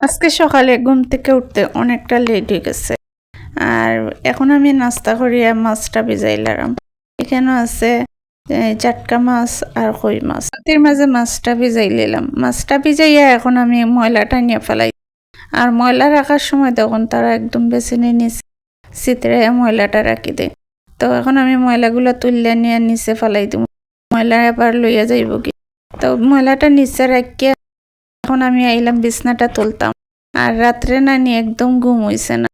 আজকে সকালে ঘুম থেকে উঠতে অনেকটা লেট হয়ে গেছে। আর এখন আমি নাস্তা করিয়া মাছটা ভিজাইলাম এখানে আছে চাটকা মাছ আর কই মাছ। এর মাঝে মাছটা ভিজাই নিলাম। মাছটা ভিজাইয়া এখন আমি ময়লাটা নিয়ে ফেলাই। আর ময়লা রাখার সময় তখন তারা একদম বেছে নিয়ে নিচে চিত্রে ময়লাটা রাখি দেয়। তো এখন আমি ময়লাগুলো তুললে নিয়ে নিচে ফেলাই দিব। ময়লা এবার লইয়া যাইব কি? তো ময়লাটা নিচে রাখিয়া এখন আমি আইলাম, বিছনাটা তুলতাম। আর রাত্রে নানি একদম ঘুম হইছে না।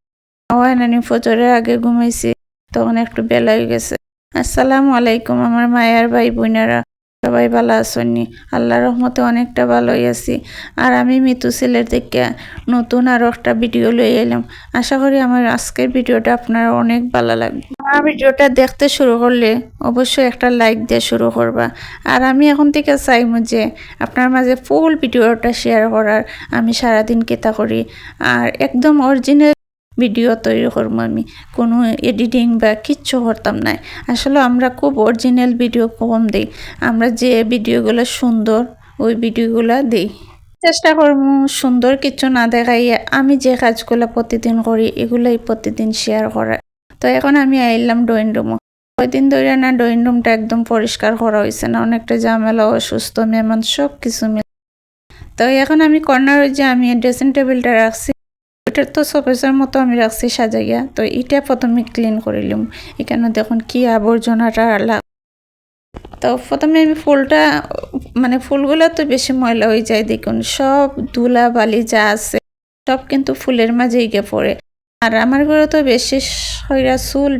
হয় নানি ফজরের আগে ঘুমাইছি, তখন একটু বেলা হয়ে গেছে। আসসালামু আলাইকুম আমার মায়ের ভাই বোনেরা সবাই ভালো আছেননি আল্লাহ রহমতে অনেকটা ভালোই আছি। আর আমি মিতু ছেলের থেকে নতুন আরও একটা ভিডিও লই এলাম। আশা করি আমার আজকের ভিডিওটা আপনার অনেক ভালো লাগবে। আমার ভিডিওটা দেখতে শুরু করলে অবশ্যই একটা লাইক দিয়ে শুরু করবা। আর আমি এখন থেকে চাইব যে আপনার মাঝে ফুল ভিডিওটা শেয়ার করার। আমি সারাদিন কেতা করি। আর একদম অরিজিনাল ভিডিও তৈরি করব আমি। কোনো এডিটিং বা কিচ্ছু করতাম না। আসলে আমরা খুব অরিজিনাল ভিডিও কম দিই। আমরা যে ভিডিওগুলো সুন্দর, ওই ভিডিওগুলো দিই। চেষ্টা করব সুন্দর কিছু না দেখাইয়া আমি যে কাজগুলো প্রতিদিন করি, এগুলোই প্রতিদিন শেয়ার করা তো এখন আমি আইলাম ড্রয়িং রুমও কয়দিন ধরে না ড্রয়িং রুমটা একদম পরিষ্কার করা হয়েছে না, অনেকটা ঝামেলা, অসুস্থ, মেহমান সব কিছু মিলে। তো এখন আমি কর্নারে যে আমি ড্রেসিং টেবিলটা রাখছি। ওটা তো শোকেসের মতো আমি রাখছি সাজাইয়া। তো এটা প্রথমে ক্লিন করিলাম এখানে দেখুন কি আবর্জনাটা লাগ তো প্রথমে আমি ফুলটা মানে ফুলগুলো তো বেশি ময়লা হয়ে যায় দেখুন। সব ধুলা বালি যা আছে, সব কিন্তু ফুলের মাঝেই গিয়ে পড়ে। আর আমার ঘরে তো বেশি হইরা চুল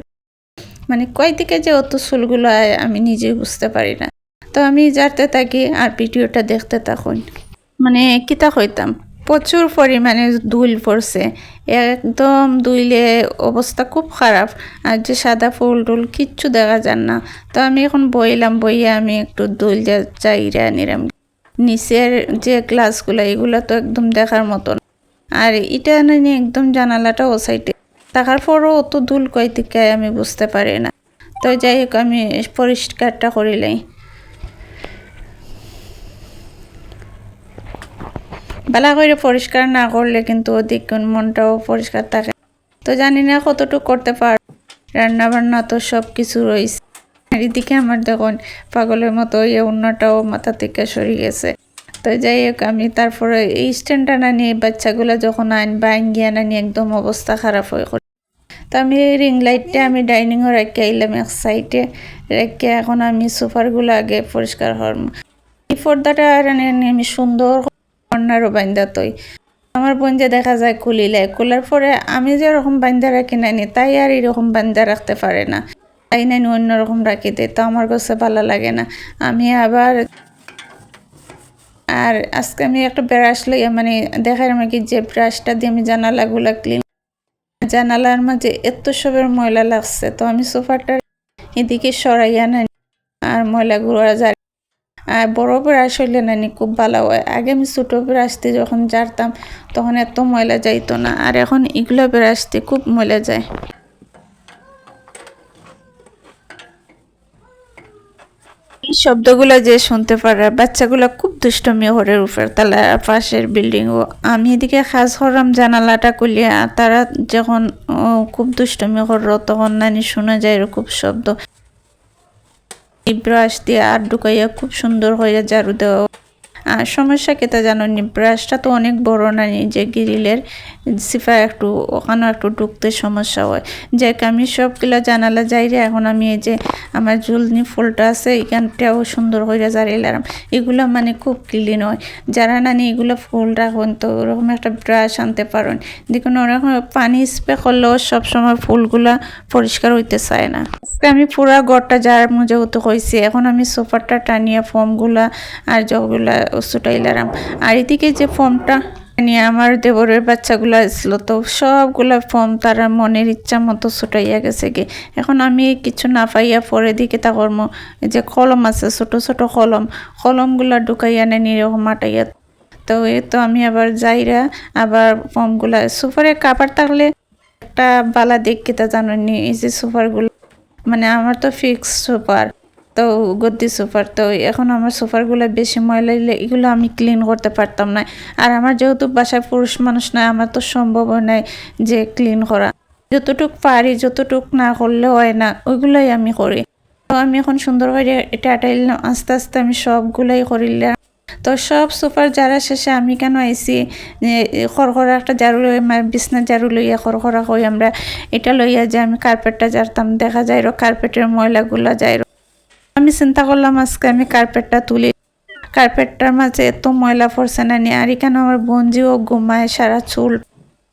মানে কয় দিকে যে অত চুলগুলো আয়, আমি নিজেই বুঝতে পারি না। তো আমি যাতে থাকি আর ভিডিওটা দেখতে থাকুন। মানে কিতা হইতাম প্রচুর পরিমাণে দুল পড়ছে। একদম দুইলে অবস্থা খুব খারাপ। আর যে সাদা ফুল টুল কিচ্ছু দেখা যান না। তো আমি এখন বইলাম, বইয়ে আমি একটু দুল চাইরা নিলাম। নিচের যে গ্লাসগুলো, এগুলো তো একদম দেখার মতো না। আর এটা নানি একদম জানালাটা ও সাইডে। পরও অত দুল কয় আমি বুঝতে পারি না। তো যাই হোক, আমি পরিষ্কারটা করিলাই বেলা করে পরিষ্কার না করলে কিন্তু দেখুন মনটাও পরিষ্কার থাকে। তো জানি না কতটুকু করতে পার রান্না বান্না তো সব কিছু রয়েছে। এদিকে আমার দেখুন পাগলের মতো এই অন্যটাও মাথা থেকে সরে গেছে। তো যাই হোক, আমি তারপরে এই স্ট্যান্ডটা না নিয়ে বাচ্চাগুলো যখন আইন বাইন গিয়ে না নিয়ে একদম অবস্থা খারাপ হয়ে গেল তো আমি রিং লাইটটা আমি ডাইনিংয়ে রেখে আইলাম এক সাইডে রেখে এখন আমি সোফারগুলো আগে পরিষ্কার করব। এই পর্দাটা আমি সুন্দর কর্নারও বাইন্দা তৈ আমার বোন যে দেখা যায় কুলিলে, কুলার পরে আমি যে রকম বান্দা রাখি নাইনি, তাই আর এরকম বান্দা রাখতে পারে না। তাই নাইনি অন্যরকম রাখি দেয় তো আমার কাছে ভালো লাগে না। আমি আবার আর আজকে আমি একটা ব্রাশ লইয়া মানে দেখার আমাকে যে ব্রাশটা দিয়ে আমি জানালাগুলো ক্লিন জানালার মাঝে এত সবের ময়লা লাগছে, তো আমি সোফাটার এদিকে সরাইয়া নাই আর ময়লাগুলো যা বড় ব্রাশ হইলে নানি খুব ভালো হয়। আগে আমি ছোটো ব্রাশ যখন জারতাম, তখন এত ময়লা যাইতো না। আর এখন এগুলো ব্রাশ খুব ময়লা যায়। এই শব্দগুলো যে শুনতে পারে, বাচ্চাগুলো খুব দুষ্টমি হরের উপর তালা পাশের বিল্ডিং ও। আমি এদিকে খাস হরাম জানালাটা আর তারা যখন খুব দুষ্টমি করল তখন নানি শোনা যায় খুব শব্দ। এই ব্রাশ দিয়ে আর ঢুকাইয়া খুব সুন্দর হয়ে ঝাড়ু দেওয়া আর সমস্যা কেতা জানো ব্রাশটা তো অনেক বড় না যে গ্রিলের সিফা একটু ওখানেও একটু ঢুকতে সমস্যা হয়। যে আমি সবগুলো জানালা যাই রে, এখন আমি এই যে আমার জুলনি ফুলটা আছে, এখানটাও সুন্দর হয়ে জারিলাম এগুলো মানে খুব ক্লিন হয়। যারা নানি এগুলো ফুল রাখুন তো ওরকম একটা ব্রাশ আনতে পারেন। দেখুন, ওরকম পানি স্প্রে করলেও সবসময় ফুলগুলা পরিষ্কার হইতে চায় না। আমি পুরা ঘরটা যার মজা হতো কইছি, এখন আমি সোফারটা টানিয়ে ফর্মগুলা আর যগুলা ছুটাইলাম আর এদিকে যে ফর্মটা নিয়ে আমার দেবরের বাচ্চাগুলো আসলো, তো সবগুলা ফর্ম তারা মনের ইচ্ছা মতো ছুটাইয়া গেছে গে। এখন আমি কিছু না পাইয়া পরে দিকে তা কর্ম যে কলম আছে, ছোট ছোট কলম, কলমগুলা ঢুকাইয়া নেন এরকম মাটাইয়া। তো এ তো আমি আবার যাইরা আবার ফর্মগুলা, সুপারে কাপড় থাকলে একটা বালা কেতা জানি এই যে সুপারগুলো। মানে আমার তো ফিক্স সুপার। তো গদ্দি সোফার তো এখন আমার সোফারগুলো বেশি ময়লা এগুলো আমি ক্লিন করতে পারতাম না। আর আমার যেহেতু বাসায় পুরুষ মানুষ নাই, আমার তো সম্ভব নাই যে ক্লিন করা। যতটুক পারি, যতটুক না করলে হয় না, ওইগুলোই আমি করি। তো আমি এখন সুন্দর করে এটা আটাইলাম আস্তে আস্তে আমি সবগুলোই করিলাম তো সব সোফার যারা শেষে আমি কেন আইছি? খড়খড়া একটা ঝাড়ু লই বিছনা ঝাড়ু লইয়া খড়খড়া কই আমরা। এটা লইয়া যে আমি কার্পেটটা জারতাম দেখা যায় রো কার্পেটের ময়লাগুলো যায় রো। আমি চিন্তা করলাম, আজকে আমি কার্পেটটা তুলি। কার্পেটটার মাঝে এত ময়লা পড়ছে না নি, আর এখানে আমার বঞ্জিও ঘুমায় সারা চুল।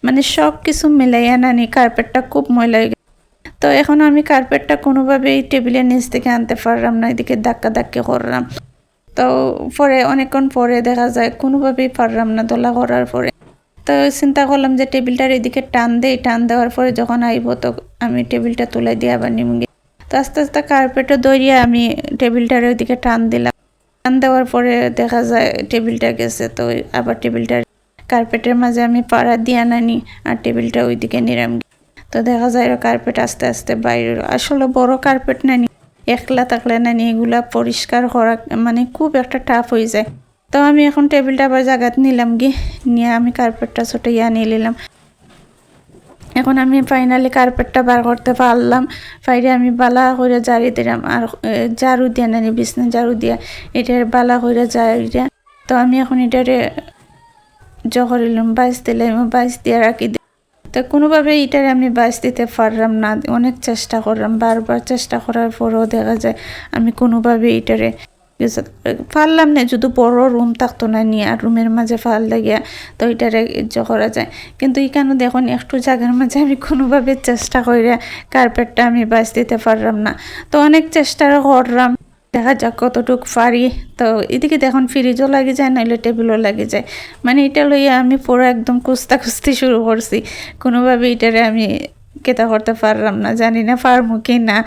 মানে সব কিছু মিলাইয়া নানি কার্পেটটা খুব ময়লা হয়ে। তো এখন আমি কার্পেটটা কোনোভাবেই টেবিলের নিচ থেকে আনতে পারলাম না, এদিকে ধাক্কা ধাক্কি করলাম। তো পরে, অনেকক্ষণ পরে দেখা যায় কোনোভাবেই পারলাম না দোলা করার পরে। তো চিন্তা করলাম যে টেবিলটার এদিকে টান দেই, টান দেওয়ার পরে যখন আইব তো আমি টেবিলটা তুলে দিয়ে আবার নিমগে তো আস্তে আস্তে কার্পেটে দৌড়িয়ে আমি টেবিলটার ওইদিকে টান দিলাম। টান দেওয়ার পরে দেখা যায় টেবিলটা গেছে, তো আবার টেবিলটার কার্পেটের মাঝে আমি পাড়া দিয়ে নানি আর টেবিলটা ওইদিকে নিরাম তো দেখা যায় কার্পেট আস্তে আস্তে বাইরে আসলে বড় কার্পেট নানি, একলা থাকলে নানি এগুলা পরিষ্কার করা মানে খুব একটা টাফ হয়ে যায়। তো আমি এখন টেবিলটা আবার জায়গাত নিলাম গি নিয়ে আমি কার্পেটটা ছোটো ইয়া নিয়ে নিলাম। এখন আমি ফাইনালি কার্পেটটা বার করতে পারলাম। ফাইরে আমি বালা করে জারি দিলাম। আর ঝাড়ু দিয়ে নানি, বিছনা ঝাড়ু দিয়া। এটার বালা করে জারি দিয়া তো আমি এখন এটারে জহরিলাম বাইশ দিলাম বাইশ দিয়ে রাখি দিই তো কোনোভাবে এটারে আমি বাইশ দিতে পারলাম না। অনেক চেষ্টা করলাম, বারবার চেষ্টা করার পরেও দেখা যায় আমি কোনোভাবে এটারে পারলাম না, যদি বড় রুম থাকতো না নিয়ে, আর রুমের মাঝে ফাল লাগিয়া, তো এটারে ইজ্জ করা যায়। কিন্তু এখানে দেখুন, একটু জায়গার মাঝে আমি কোনোভাবে চেষ্টা করে কার্পেটটা আমি বাঁচ দিতে পারলাম না। তো অনেক চেষ্টাও করলাম, দেখা যাক কতটুক পারি। তো এদিকে দেখুন ফ্রিজও লাগে যায় নাহলে টেবিলও লাগে যায়। মানে এটা লইয়া আমি পুরো একদম কুস্তা কুস্তি শুরু করছি। কোনোভাবে এটারে আমি কেতা করতে পারলাম না, জানি না পারমু কি না।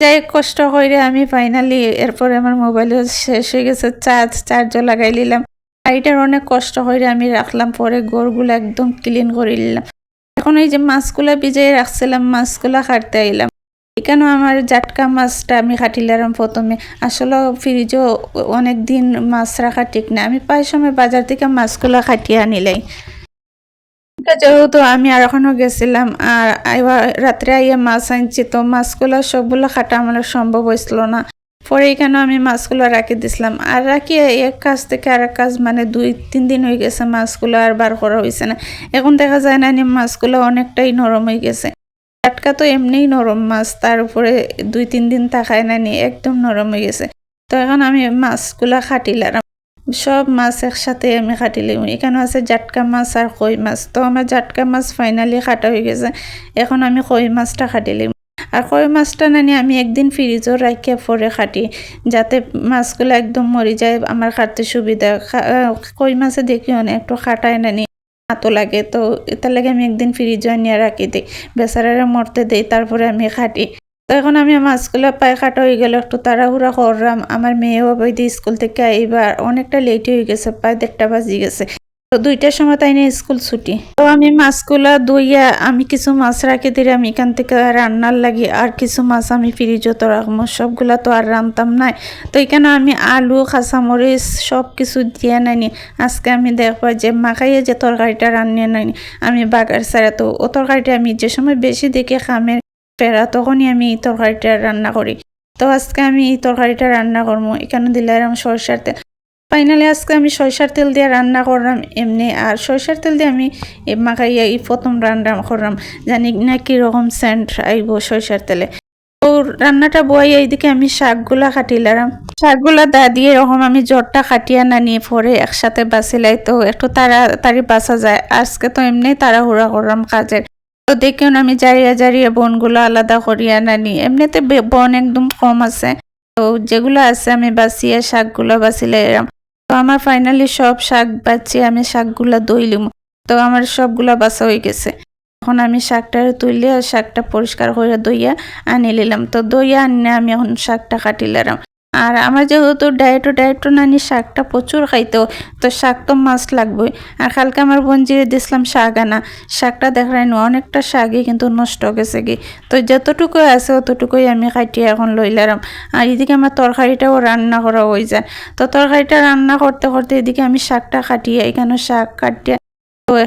যাই কষ্ট করে আমি ফাইনালি এরপরে আমার মোবাইলও শেষ হয়ে গেছে চার্জ চার্জও লাগাই নিলাম। এটার অনেক কষ্ট করে আমি রাখলাম, পরে গোড়গুলো একদম ক্লিন করে নিলাম। এখন এই যে মাছগুলা ভিজিয়ে রাখছিলাম, মাছগুলা কাটতে আইলাম। এখানেও আমার জাটকা মাছটা আমি কাটিলাম প্রথমে। আসলে ফ্রিজও অনেক দিন মাছ রাখা ঠিক না আমি প্রায় সময় বাজার থেকে মাছগুলা কাটিয়ে আনিলাই যেহেতু আমি আর এখনও গেছিলাম, আর এবার রাত্রে আইয়া মাছ আনছি, তো মাছগুলো সবগুলো কাটা আমার সম্ভব হয়েছিল না। পরে এখানে আমি মাছগুলো রাখি দিছিলাম? আর রাখি এক কাজ থেকে আর এক কাজ মানে দুই, তিন দিন হয়ে গেছে মাছগুলো আর বার করা হয়েছে না। এখন দেখা যায় না মাছগুলো অনেকটাই নরম হয়ে গেছে। টাটকা তো এমনিই নরম মাছ, তার উপরে দুই, তিন দিন তাকায় না নি, একদম নরম হয়ে গেছে। তো এখন আমি মাছগুলা কাটিলাম সব মাছ একসাথে আমি কাটিলাম এখানে আছে জাটকা মাছ আর কই মাছ। তো আমার জাটকা মাছ ফাইনালি কাটা হয়ে গেছে। এখন আমি কই মাছটা কাটিলাম আর কই মাছটা নানি আমি একদিন ফ্রিজও রাখিয়া পরে কাটি, যাতে মাছগুলো একদম মরি যায়, আমার কাটতে সুবিধা। কই মাছে দেখি অনেক, একটু খাটায় নানি হাতও লাগে। তো এটার লাগে আমি একদিন ফ্রিজও নিয়ে রাখি দিই। বেচারারে মরতে দেই, তারপরে আমি খাটি তো এখন আমি মাছগুলো পায়ে কাটা হয়ে গেল, একটু তাড়াহুড়া করলাম। আমার মেয়েও বইতে স্কুল থেকে এইবার অনেকটা লেট হয়ে গেছে, প্রায় দেড়টা বাজি গেছে। তো দুইটার সময় তাই নিয়ে স্কুল ছুটি। তো আমি মাছগুলা ধুইয়া, আমি কিছু মাছ রাখি দিলে আমি এখান থেকে রান্নার লাগি, আর কিছু মাছ আমি ফ্রিজও তো রাখব। সবগুলা তো আর রান্তাম নাই। তো এখানে আমি আলু, কাঁচামরিচ সব কিছু দিয়ে নাইনি। আজকে আমি দেখব যে মাখাইয়ে যে তরকারিটা রান্নিয়ে নাইনি। আমি বাগার ছাড়া তো ও তরকারিটা আমি যে সময় বেশি দেখে, খামের ফেরা তখনই আমি এই তরকারিটা রান্না করি তো আজকে আমি এই তরকারিটা রান্না করব এখানে দিলাম সরষার তেল। ফাইনালি আজকে আমি সরষার তেল দিয়ে রান্না করলাম এমনি। আর সরষার তেল দিয়ে আমি মাখাইয়া এই প্রথম রান্না করলাম জানি না কীরকম সেন্ট আইব সরষার তেলে। তো রান্নাটা বয়ে এইদিকে আমি শাকগুলা কাটিলাম শাকগুলা দা দিয়ে এরকম আমি জ্বরটা কাটিয়া না নিয়ে পরে একসাথে বাঁচিলাই তো একটু তাড়াতাড়ি বাঁচা যায়। আজকে তো এমনি তাড়াহুড়া করলাম কাজের তো দেখুন আমি জারিয়া জারিয়া বনগুলো আলাদা করিয়া নানি এমনিতে বন একদম কম আছে। তো যেগুলো আছে আমি বাঁচিয়ে শাকগুলো বাঁচিলে এরম। তো আমার ফাইনালি সব শাক বাঁচিয়ে আমি শাকগুলো দইলিম। তো আমার সবগুলা বাছা হয়ে গেছে। এখন আমি শাকটা তুলিয়া, শাকটা পরিষ্কার করে দইয়া আনি নিলাম তো দইয়া আনিয়ে আমি এখন শাকটা কাটিলাম আর আমার যেহেতু ডায়েটও ডায়েটও নানি শাকটা প্রচুর খাইতো, তো শাক তো মাছ লাগবেই। আর কালকে আমার বঞ্জিরে দিছিলাম শাক আনা। শাকটা দেখাই অনেকটা শাকই কিন্তু নষ্ট গেছে কি তো যতটুকু আছে অতটুকুই আমি কাটিয়ে এখন লইলাম আর এদিকে আমার তরকারিটাও রান্না করা হয়ে যায়। তো তরকারিটা রান্না করতে করতে এদিকে আমি শাকটা কাটিয়ে এখানে শাক কাটিয়ে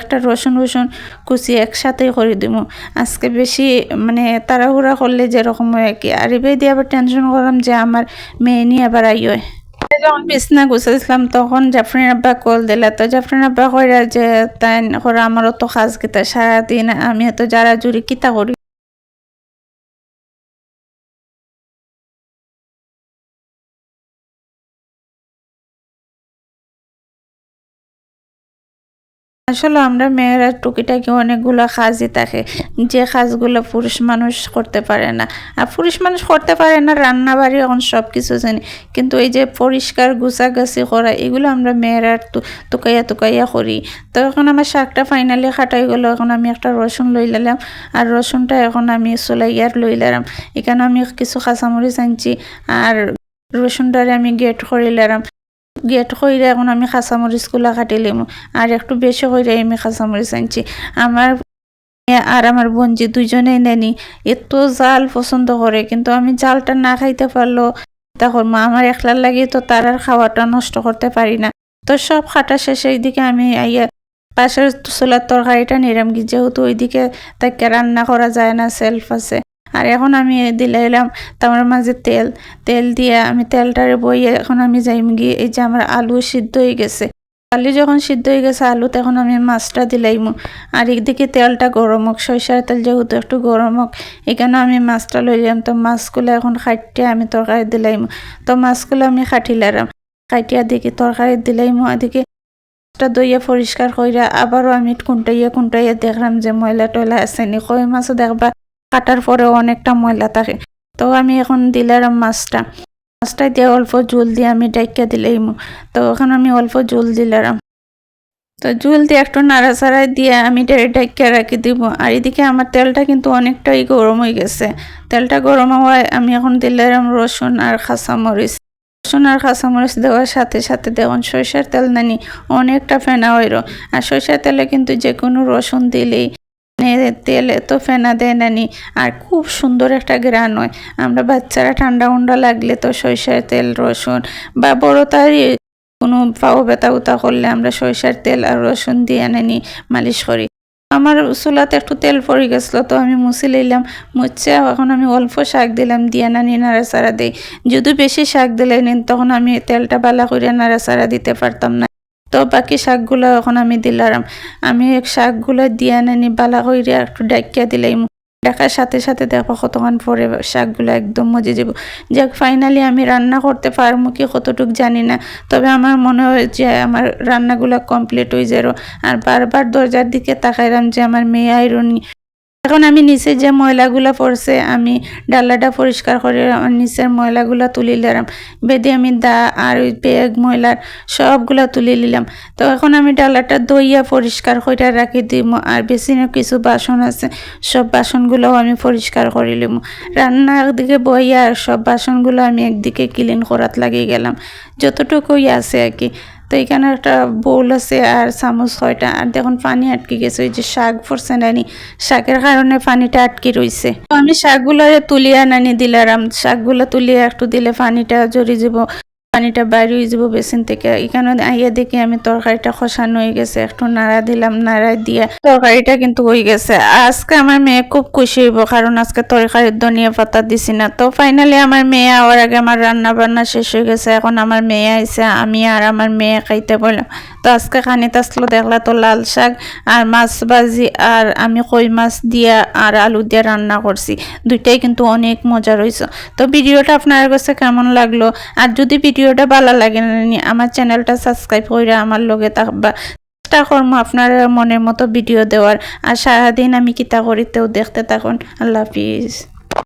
একটা রসুন রসুন কুচি একসাথেই করে দিব আজকে বেশি মানে তাড়াহুড়া করলে যেরকম হয় কি। আর এবার দিয়ে আবার টেনশন করলাম যে আমার মেয়ে নিয়ে আবার আই হয় যখন বিছনা গুছাইছিলাম, তখন জাফরিন আব্বা কল দিলা। তো জাফরিন আব্বা কইরা যে তাই করা আমারও তো কাজ কিতা সারাদিন আমি তো যারা জুড়ি কিতা করি? আসলে আমরা মেয়েরা টুকিটাকি অনেকগুলো কাজই থাকে, যে কাজগুলো পুরুষ মানুষ করতে পারে না। আর পুরুষ মানুষ করতে পারে না রান্না বাড়ি এখন সব কিছু জানি। কিন্তু এই যে পরিষ্কার গুছাগাছি করা, এগুলো আমরা মেয়েরা টুকাইয়া টুকাইয়া করি। তো এখন আমার শাকটা ফাইনালি খাটাই গেলো, এখন আমি একটা রসুন লই নিলাম আর রসুনটা এখন আমি সোলাইয়ার লই নিলাম এখানে আমি কিছু কাঁচামরিচ আনছি, আর রসুনটারে আমি গেট করে নিলাম গেট কইরা এখন আমি কাঁচামরিচগুলা কাটিলাম আর একটু বেশি কইরা আমি কাঁচামরিচ আনছি। আমার আর আমার বোনজি দুইজনেই নেনি, এত জাল পছন্দ করে, কিন্তু আমি জালটা না খাইতে পারল তখন মা আমার একলার লাগে তো তার আর খাওয়াটা নষ্ট করতে পারি না। তো সব খাটা শেষে, এইদিকে আমি আইয়া পাশের চুলার তরকারিটা নিলাম যেহেতু ওইদিকে তাকে রান্না করা যায় না, সেলফ আছে। আর এখন আমি দিলাইলাম তার মাঝে তেল তেল দিয়ে আমি তেলটারে বইয়ে এখন আমি যাইম গিয়ে এই যে আমার আলু সিদ্ধ হয়ে গেছে। আলু যখন সিদ্ধ হয়ে গেছে, আলু তখন আমি মাছটা দিলাইমু। আর একদিকে তেলটা গরম হোক, সরিষার তেল যেহেতু একটু গরম হোক এখানে আমি মাছটা লইলাম। তো মাছগুলো এখন খাটিয়ে আমি তরকারি দিলাইমু। তো মাছগুলো আমি খাটিলাম খাটিয়া দেখি তরকারি দিলাইমু, এদিকে মাছটা দইয়া পরিষ্কার কইরা আবারও আমি কুন্টাইয়া কুন্টাইয়া দেখলাম যে ময়লা টয়লা আছে আসেনি কই মাছও দেখবা কাটার পরেও অনেকটা ময়লা থাকে। তো আমি এখন দিলাম মাছটা। মাছটা দিয়ে অল্প জল দিয়ে আমি ডাইকা দিলেই তো এখন আমি অল্প জল দিলাম। তো জুল দিয়ে একটু নাড়াচাড়াই দিয়ে আমি ডাইকা রাখি দিব। আর এদিকে আমার তেলটা কিন্তু অনেকটাই গরম হয়ে গেছে। তেলটা গরম হওয়ায় আমি এখন দিলাম রসুন আর খাঁচামরিচ রসুন আর কাঁচামরিচ দেওয়ার সাথে সাথে দেখুন সরিষার তেল নানি অনেকটা ফেনা হইল। আর সরিষার তেলে কিন্তু যে কোনো রসুন দিলেই তেল এত ফেনা দেয় নানি, আর খুব সুন্দর একটা গ্রান হয়। আমরা বাচ্চারা ঠান্ডা উন্ডা লাগলে তো সরিষার তেল, রসুন বা বড় তারই কোনো পাও ব্যথা উতা করলে আমরা সরিষার তেল আর রসুন দিয়ে নানি মালিশ করি। আমার চুলাতে একটু তেল পড়ে গেছিল তো আমি মুছে লইলাম মুছে এখন আমি অল্প শাক দিলাম, দিয়া নানি নাড়াচাড়া দিই। যদি বেশি শাক দিলে নিন, তখন আমি তেলটা বালা করে নাড়াচাড়া দিতে পারতাম না। তো বাকি শাকগুলো এখন আমি দিলাম। আমি শাকগুলো দিয়ে নানি বালা কইরে একটু ডাকিয়া দিলাই ডাকার সাথে সাথে দেখো কতক্ষণ পরে শাকগুলো একদম মজে যাব। যাক ফাইনালি আমি রান্না করতে পারব কি কতটুক জানি না। তবে আমার মনে হয় যে আমার রান্নাগুলো কমপ্লিট হয়ে যাব। আর বারবার দরজার দিকে তাকাইলাম যে আমার মেয়ে আইরনি এখন আমি নিচে যে ময়লাগুলো পড়ছে, আমি ডালাটা পরিষ্কার করে নিচের ময়লাগুলো তুলি নিলাম। বেদি আমি দা আর ওই বেগ ময়লার সবগুলো তুলি নিলাম। তো এখন আমি ডালাটা দইয়া পরিষ্কার করে রাখি দিব। আর বেশি না কিছু বাসন আছে, সব বাসনগুলোও আমি পরিষ্কার করে নিলাম। রান্নার দিকে বইয়া আর সব বাসনগুলো আমি একদিকে ক্লিন করাত লাগিয়ে গেলাম। যতটুকুই আছে আর কি। তো এখানে একটা বোল আছে আর চামচ ছয়টা। আর দেখুন, পানি আটকে গেছে। ওই যে শাক পড়ছে নানি, শাকের কারণে পানিটা আটকে রয়েছে তো আমি শাকগুলো তুলিয়া নানি দিলাম। শাকগুলো তুলিয়া একটু দিলে পানিটা জড়িয়ে যাব। পানিটা বাইরে হয়ে যাব বেসিন থেকে। এখানে আইয়া দেখি আমি তরকারিটা খসানো হয়ে গেছে, একটু নাড়া দিলাম নাড়া দিয়ে তরকারিটা কিন্তু হয়ে গেছে। আজকে আমার মেয়ে খুব খুশি হইব, কারণ আজকে তরকারির ধনিয়া পাতা দিছি না। তো ফাইনালি আমার মেয়ে আওয়ার আগে আমার রান্না বান্না শেষ হয়ে গেছে, এখন আমার মেয়ে আইছে, আমি আর আমার মেয়ে খাইতে বললাম। তো আজকে খানিতে আসলো দেখলা তো লাল শাক আর মাছ ভাজি আর আমি কই মাছ দিয়া আর আলু দিয়ে রান্না করছি। দুইটাই কিন্তু অনেক মজা রয়েছে তো ভিডিওটা আপনার কাছে কেমন লাগল? আর যদি ভিডিও ভিডিওটা ভালো লাগে আমার চ্যানেলটা সাবস্ক্রাইব করে আমার লগে থাকবা। চেষ্টা করব আপনার মনের মতো ভিডিও দেওয়ার, আর সারাদিন আমি কিতা করিতেও দেখতে থাকুন। আল্লাহ হাফিজ।